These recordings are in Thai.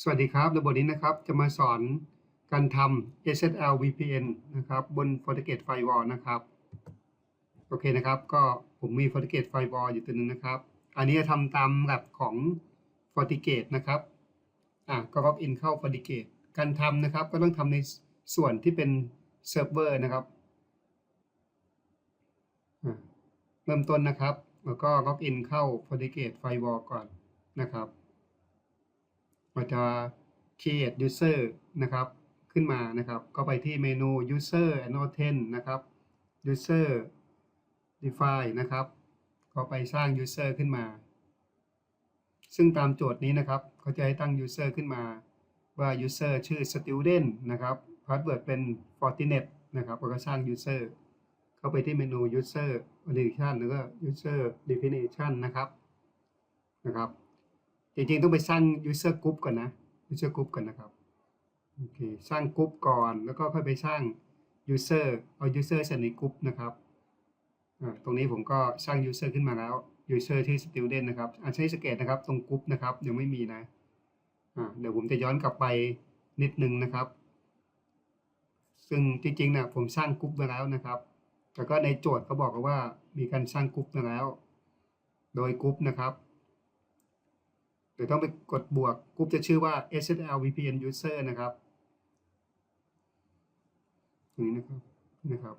สวัสดีครับในบทนี้นะครับ จะมาสอนการทำ SSL VPN นะครับ บน FortiGate Firewall นะครับ โอเคนะครับ ก็ผมมี FortiGate Firewall อยู่ตัวหนึงนะครับ อันนี้จะทำตามหลักของ FortiGate นะครับ อะ ก็ล็อกอินเข้า FortiGate การทำนะครับ ก็ต้องทำในส่วนที่เป็นเซิร์ฟเวอร์นะครับ เริ่มต้นนะครับ แล้วก็ล็อกอินเข้า FortiGate Firewall ก่อนนะครับ เราจะ create user นะครับขึ้นมานะครับ ก็ไปที่เมนู user and authent นะครับ user define นะครับ ก็ไปสร้าง user ขึ้นมา ซึ่งตามโจทย์นี้นะครับเขาจะให้ตั้ง user ขึ้นมาว่า user ชื่อ student นะครับ password เป็น fortinet นะครับแล้วก็สร้าง user เข้าไปที่เมนู user authentication แล้วก็ user definition นะครับนะครับ จริงๆต้องไปสร้าง user group ก่อนนะ user group ก่อนนะครับโอเคสร้างกรุ๊ปก่อนแล้วก็ค่อยไปสร้าง user เอา user ใส่ในกรุ๊ปนะครับตรงนี้ผมก็สร้าง user ขึ้นมาแล้ว user ที่ student นะครับอาใช้สเกตนะครับตรงกรุ๊ปนะครับยังไม่มีนะอ่าเดี๋ยวผมจะย้อนกลับไปนิดนึงนะครับ ซึ่งจริงๆนะผมสร้างกรุ๊ปมาแล้วนะครับแล้วก็ในโจทย์เขาบอกว่ามีการสร้างกรุ๊ปมาแล้ว โดยกรุ๊ปนะครับ เดี๋ยวต้องไปกดบวกกรุ๊ปจะชื่อว่า SSL VPN User นะครับตรงนี้นะครับนะครับ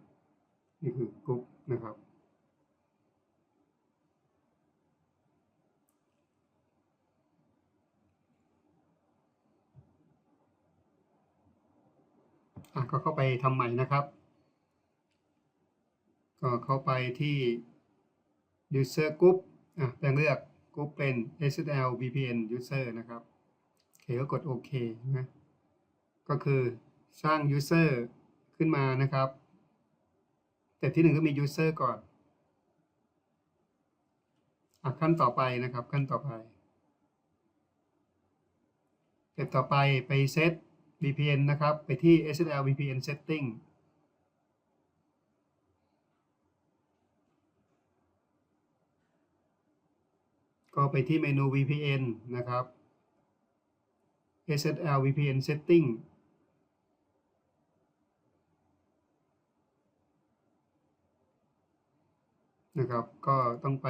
นี่คือกรุ๊ปนะครับ อะก็เข้าไปทำใหม่นะครับ ก็เข้าไปที่ user group อะแปลงเลือก กรุ๊ปเป็น SSL VPN user นะครับโอเคก็กดโอเคนะก็คือสร้าง user ขึ้นมานะครับแต่ที่หนึ่งก็มี user ก่อนอะขั้นต่อไปนะครับ ขั้นต่อไปสเต็ปต่อไปไปเซต VPN นะครับ ไปที่ SSL VPN setting ก็ไปที่เมนู VPN นะครับ SSL VPN setting นะครับ ก็ต้องไป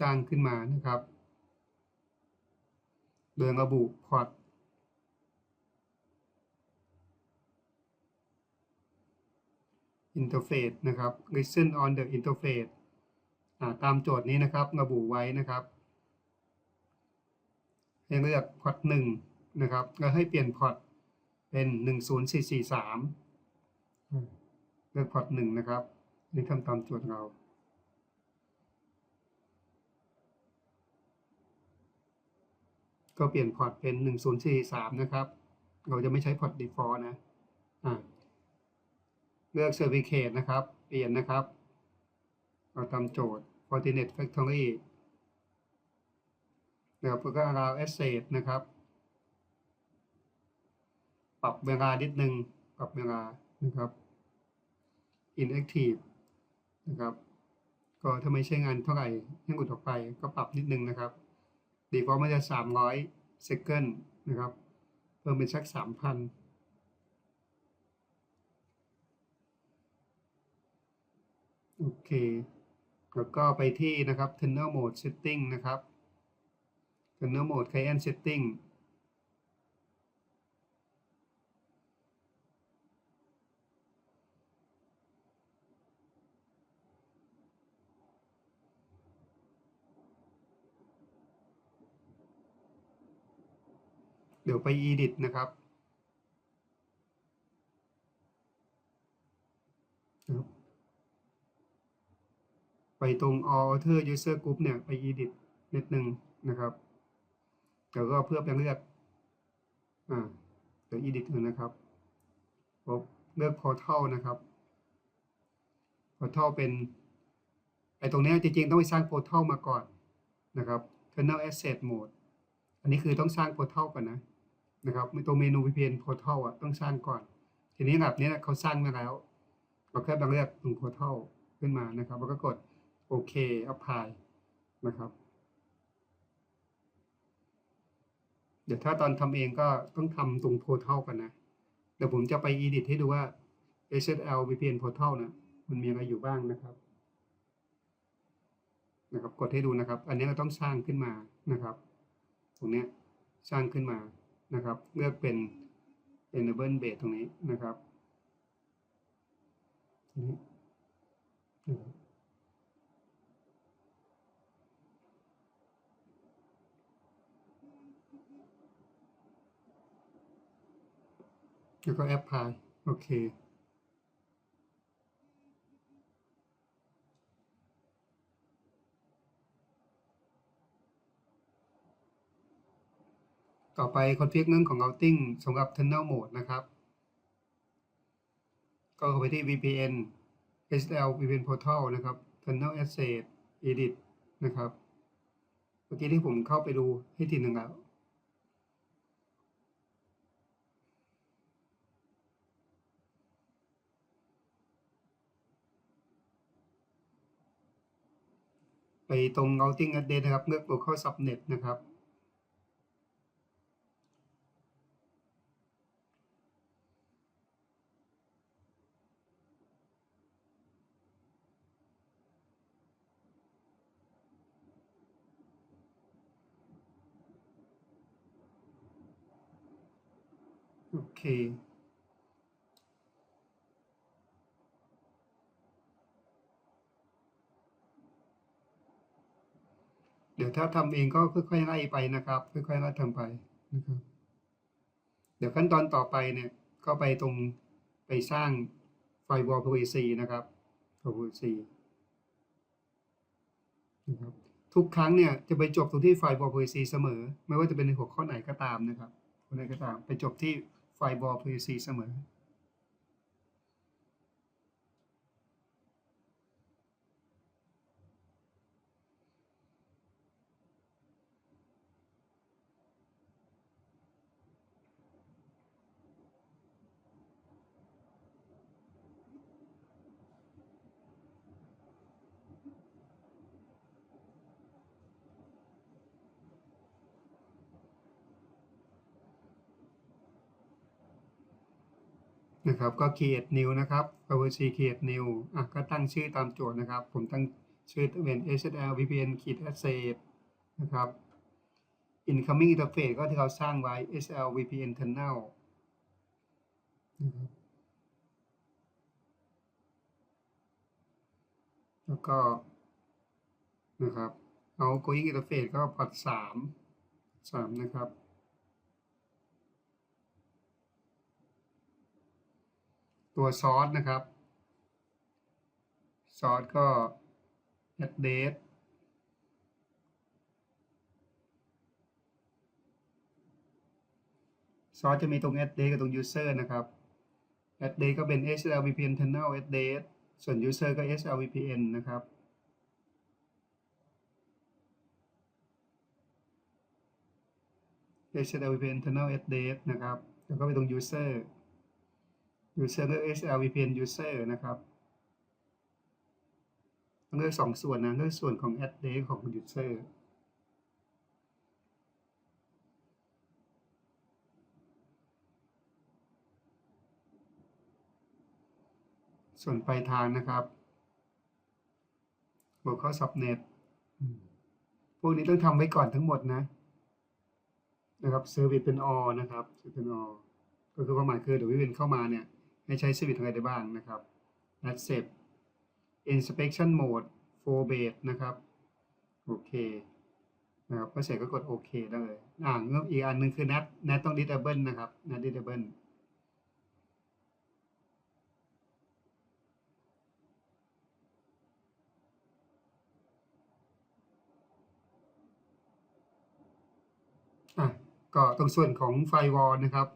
สร้างขึ้นมานะครับ โดยระบุพอร์ต interface นะครับ listen on the interface ตามโจทย์นี้นะครับระบุไว้นะครับให้เลือกพอร์ตหนึ่งนะครับแล้วให้เปลี่ยนพอร์ตเป็นหนึ่งศูนย์สี่สี่สามเลือกพอร์ตหนึ่งนะครับนี่ทำตามโจทย์เราก็เปลี่ยนพอร์ตเป็นหนึ่งศูนย์สี่สามนะครับ เราจะไม่ใช้พอร์ต default นะ อ่า เลือก certificate นะครับ เปลี่ยนนะครับ เราตามโจทย์ Fortinet Factory นะครับแล้วก็ allow access นะครับ ปรับเวลานิดนึง ปรับเวลานะครับ inactive นะครับ ก็ถ้าไม่ใช้งานเท่าไหร่ให้กดออกไปก็ปรับนิดนึงนะครับ default มันจะ 300 second นะครับ เพิ่มเป็นสัก 3,000โอเค แล้วก็ไปที่นะครับ Tunnel Mode Setting นะครับ Tunnel Mode Client Setting เดี๋ยวไป Edit นะครับครับ ไปตรง All Author User Group เนี่ย ไป Edit นิดนึงนะครับแล้วก็เพื่อไปเลือกอ่าเดี๋ยว Edit นะครับผมเลือก Portal นะครับ Portal เป็นไอตรงนี้จริงๆ ต้องไปสร้าง Portal มาก่อนนะครับ Kernel Asset Mode อันนี้คือต้องสร้าง Portal ก่อนนะนะครับตัวเมนู VPN Portal อะต้องสร้างก่อน ทีนี้แบบนี้เขาสร้างมาแล้วเราแค่ไปเลือกตรง Portal ขึ้นมานะครับ แล้วก็กด โอเค apply นะครับ เดี๋ยวถ้าตอนทำเองก็ต้องทำตรง portal กันนะ เดี๋ยวผมจะไป edit ให้ดูว่า SSL VPN portal นะ มันมีอะไรอยู่บ้างนะครับ นะครับ กดให้ดูนะครับ อันนี้เราต้องสร้างขึ้นมานะครับ ตรงนี้สร้างขึ้นมานะครับ เลือกเป็น enable base ตรงนี้นะครับ นี้นะครับ แล้วก็ apply โอเค ต่อไป config เรื่องของ routing สำหรับ tunnel mode นะครับ ก็เข้าไปที่ VPN SL VPN portal นะครับ tunnel asset edit นะครับ เมื่อกี้ที่ผมเข้าไปดูให้ทีหนึ่งแล้ว ไปตรง routing address นะครับ เลือก local subnet นะครับ โอเค เดี๋ยว ถ้าทำเองก็ค่อยๆไล่ไปนะครับ ค่อยๆไล่ทำไปนะครับ เดี๋ยวขั้นตอนต่อไปเนี่ย ก็ไปตรงไปสร้างไฟวอล PVC นะครับ PVC นะครับทุกครั้งเนี่ยจะไปจบตรงที่ไฟวอล PVC เสมอ ไม่ว่าจะเป็นในหัวข้อไหนก็ตามนะครับคนไหนก็ตาม ไปจบที่ไฟวอล PVC เสมอ นะครับก็ create new นะครับ privacy create new อะก็ตั้งชื่อตามโจทย์นะครับ ผมตั้งชื่อเป็น SSL VPN ขีด asset นะครับ incoming interface ก็ที่เราสร้างไว้ SSL VPN tunnel นะครับแล้วก็นะครับ outgoing interface ก็พอร์ตสามสามนะครับ ตัวซอสนะครับ ซอสก็ address ซอสจะมีตรง address กับตรง user นะครับ address ก็เป็น SSL VPN tunnel address ส่วน user ก็ SSL VPN นะครับ SSL VPN tunnel address นะครับ แล้วก็ไปตรง user user เลือก SL VPN user นะครับต้องเลือกสองส่วนนะเลือกส่วนของ address ของ user ส่วนปลายทางนะครับ local subnet พวกนี้ต้องทำไว้ก่อนทั้งหมดนะ นะครับ service เป็น all นะครับ service เป็น all ก็คือความหมายคือเดี๋ยววิเวนเข้ามาเนี่ย ให้ใช้ service อะไรได้บ้างนะครับ accept inspection mode for base นะครับ โอเคนะครับก็เสร็จก็กดโอเคได้เลย อ่าเงื่อนอีกอันหนึ่งคือ net net ต้อง disable นะครับ net disable อะก็ตรงส่วนของไฟวอลนะครับ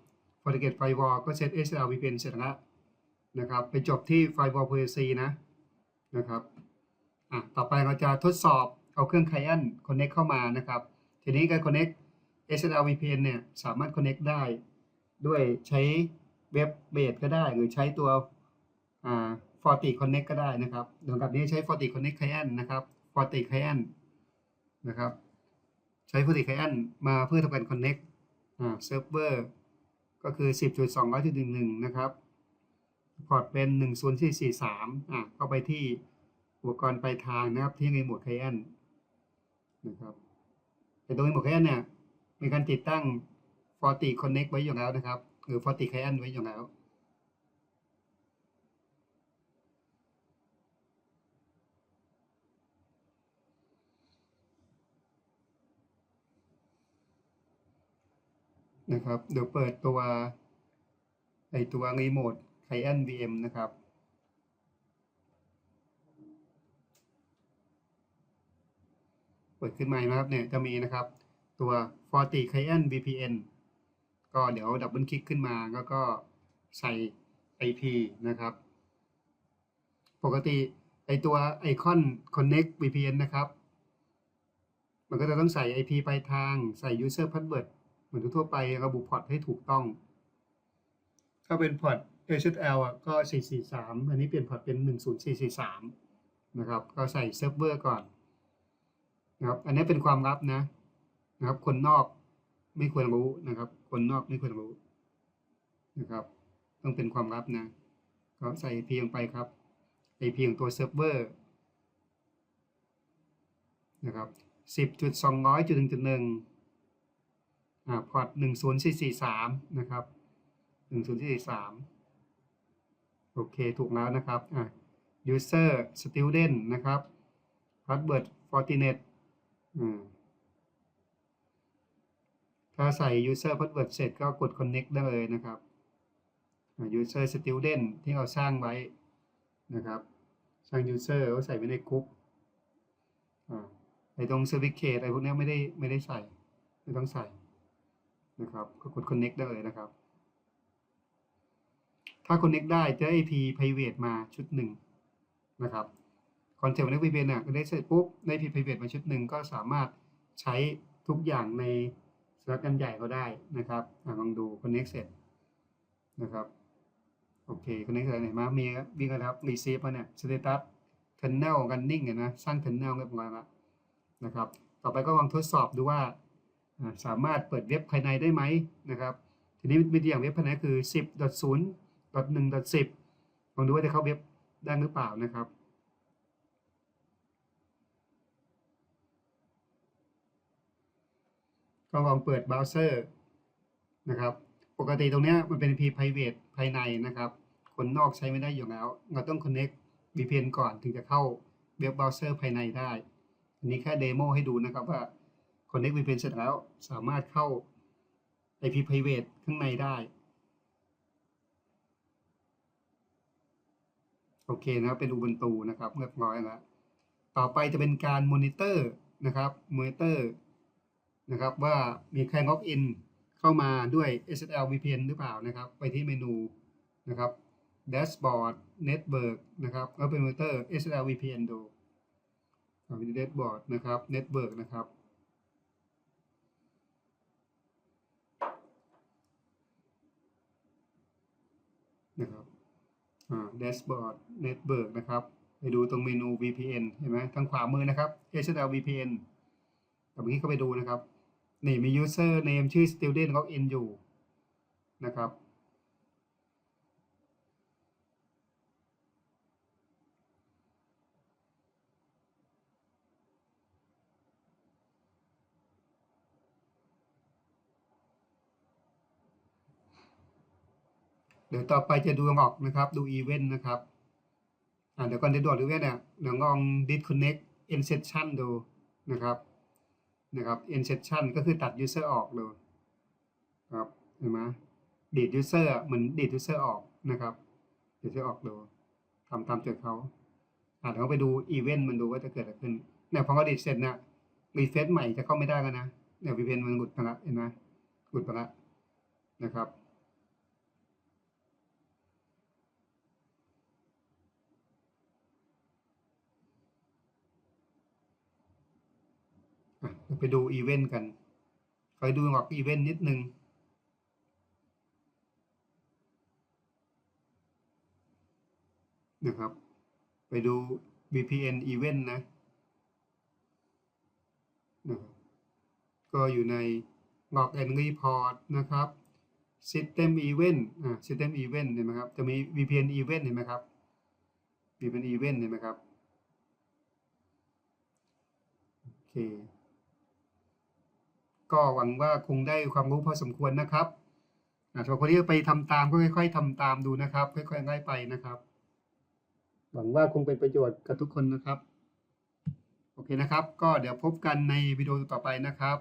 FortiGate Firewall ก็เซต SSL VPN เสร็จแล้วนะครับ ไปจบที่ Firewall PLC นะนะครับอะต่อไปเราจะทดสอบเอาเครื่อง Client Connect เข้ามานะครับ ทีนี้การ Connect SSL VPN เนี่ยสามารถ Connect ได้ ด้วยใช้เว็บเบสก็ได้ หรือใช้ตัวอ่า Forti Connect ก็ได้นะครับเดี๋ยวกับนี้ใช้ Forti Connect Client นะครับ Forti Client นะครับ ใช้ Forti Client มาเพื่อทำการ Connect อ่าเซิร์ฟเวอร์ ก็คือ 10.200.11 นะครับ พอร์ตเป็น 10443 อะเข้าไปที่อุปกรณ์ปลายทางนะครับ ที่ในโหมด Client นะครับในตรงในโหมดไคเอนเนี่ย มีการติดตั้ง Forti Connect ไว้อยู่แล้วนะครับ หรือ Forti Client ไว้อยู่แล้ว นะครับ เดี๋ยวเปิดตัวไอตัวรีโมท Client VM นะครับ เปิดขึ้นมานะครับเนี่ยจะมีนะครับ ตัว Forti Client VPN ก็เดี๋ยวดับเบิลคลิกขึ้นมาแล้วก็ใส่ IP นะครับ ปกติไอตัวไอคอน Connect VPN นะครับ มันก็จะต้องใส่ IP ปลายทางใส่ User Password มือนทั่วไประบุพอร์ตให้ถูกต้อง ถ้าเป็นพอร์ต HL อะก็ 443 อันนี้เปลี่ยนพอร์ตเป็น 10443 นะครับ ก็ใส่เซิร์ฟเวอร์ก่อนนะครับ อันนี้เป็นความลับนะนะครับ คนนอกไม่ควรรู้นะครับ คนนอกไม่ควรรู้นะครับ ต้องเป็นความลับนะ ก็ใส่ IP ลงไปครับ IP ของตัวเซิร์ฟเวอร์นะครับ10.200.1.1อ่า พอร์ต10443นะครับ10443โอเค ถูกแล้วนะครับอ่า user student นะครับ password fortinet อ่าถ้าใส่ user password เสร็จก็กด connect ได้เลยนะครับ user student ที่เราสร้างไว้นะครับ สร้าง user ก็ใส่ไว้ในกรุ๊ปอ่าไอ้ตรง certificate อะไรพวกนี้ไม่ได้ไม่ได้ใส่ ไม่ต้องใส่ นะครับก็กด connect ได้เลยนะครับ ถ้า connect ได้จะได้ IP private มาชุดหนึ่งนะครับ concept ใน VPN เนี่ยได้เสร็จปุ๊บได้ IP private มาชุดหนึ่งก็สามารถใช้ทุกอย่างในสลักกันใหญ่ก็ได้นะครับอลองดู connect เสร็จนะครับโอเค connect เสร็จเห็นไหมมีวิ่งกันครับ receive มาเนี่ย status tunnel running เห็นไหมสร้าง tunnel เรียบร้อยแล้วนะครับ ต่อไปก็ลองทดสอบดูว่า สามารถเปิดเว็บภายในได้ไหมนะครับทีนี้มีตัวอย่างเว็บภายในคือ 10.0.1.10 ลองดูว่าจะเข้าเว็บได้หรือเปล่านะครับก็ลองเปิดเบราว์เซอร์นะครับปกติตรงนี้มันเป็น IP private ภายในนะครับ คนนอกใช้ไม่ได้อยู่แล้ว เราต้อง connect VPN ก่อนถึงจะเข้าเว็บเบราว์เซอร์ภายในได้ อันนี้แค่เดโมให้ดูนะครับว่า Connect VPN เสร็จแล้วสามารถเข้า IP private ข้างในได้ โอเคนะครับเป็น Ubuntu นะครับเรียบร้อยแล้วต่อไปจะเป็นการมอนิเตอร์นะครับมอนิเตอร์นะครับว่ามีใครล็อกอินเข้ามาด้วย SSL VPN หรือเปล่านะครับ ไปที่เมนูนะครับ Dashboard Network นะครับแล้วเป็นมอนิเตอร์ SSL VPN ดูเอาไปที่ Dashboard นะครับ Network นะครับนะครับ อ่า Dashboard Network นะครับ ไปดูตรงเมนู VPN เห็นไหมทางขวามือนะครับ HTML VPN แต่เมื่อกี้เข้าไปดูนะครับ นี่มี user name ชื่อ student login อยู่นะครับ ดี๋ยวต่อไปจะดูออกนะครับ ดูอีเวนต์นะครับอ่าเดี๋ยวก่อนจะดูอีเวนต์เนี่ยเดี๋ยวลอง disconnect inception ดูนะครับนะครับ inception ก็คือตัด user ออกเลยครับเห็นไหมดีด user เหมือนดีด user ออกนะครับดีด user ออกดูทำตามโจทย์เขาอ่าเดี๋ยวไปดูอีเวนต์มันดูว่าจะเกิดอะไรขึ้นเนี่ยพอเขาดีดเสร็จเนี่ยรีเฟซใหม่จะเข้าไม่ได้แล้วนะเนี่ย VPN มันหลุดไปละเห็นไหมหลุดไปละนะครับ เราไปดูอีเวนต์กันคอยดูหลอกอีเวนต์นิดนึง นะครับ ไปดู VPN event นะนะครับก็อยู่ใน log and report นะครับ system event อ่า system event เห็นไหมครับ จะมี VPN event เห็นไหมครับ VPN event เห็นไหมครับ โอเค ก็หวังว่าคงได้ความรู้พอสมควรนะครับอ่าสำหรับคนที่จะไปทำตามก็ค่อย ๆทำตามดูนะครับ ค่อยๆไล่ไปนะครับ หวังว่าคงเป็นประโยชน์กับทุกคนนะครับ โอเคนะครับ ก็เดี๋ยวพบกันในวิดีโอต่อไปนะครับ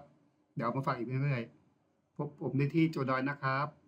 เดี๋ยวมาฝากอีกเรื่อยๆพบผมได้ที่โจดอยนะครับ